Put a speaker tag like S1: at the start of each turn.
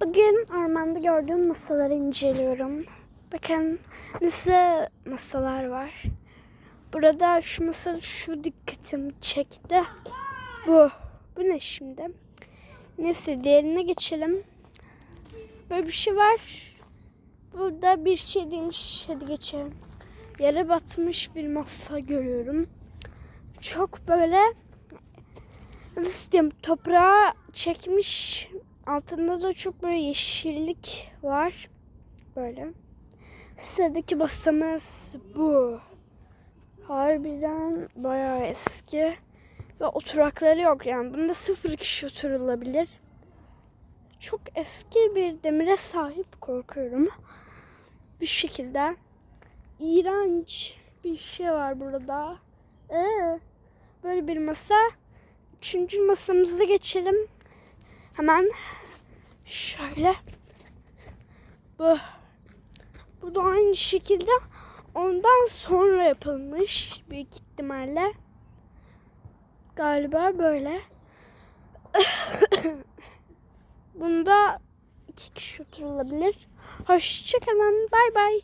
S1: Bugün ormanda gördüğüm masaları inceliyorum. Bakın nasıl masalar var. Burada şu masa şu dikkatimi çekti. Bu. Bu ne şimdi? Neyse diğerine geçelim. Böyle bir şey var. Burada bir şey demiş. Hadi geçelim. Yere batmış bir masa görüyorum. Çok böyle nasıl diyeyim toprağa çekmiş altında da çok böyle yeşillik var. Böyle. Sıradaki masamız bu. Harbiden bayağı eski. Ve oturakları yok yani. Bunda sıfır kişi oturulabilir. Çok eski bir demire sahip korkuyorum. Bir şekilde. iğrenç bir şey var burada. Ee, böyle bir masa. Üçüncü masamıza geçelim. Hemen şöyle. Bu. Bu da aynı şekilde ondan sonra yapılmış büyük ihtimalle. Galiba böyle. Bunda iki kişi oturulabilir. Hoşçakalın. Bay bay.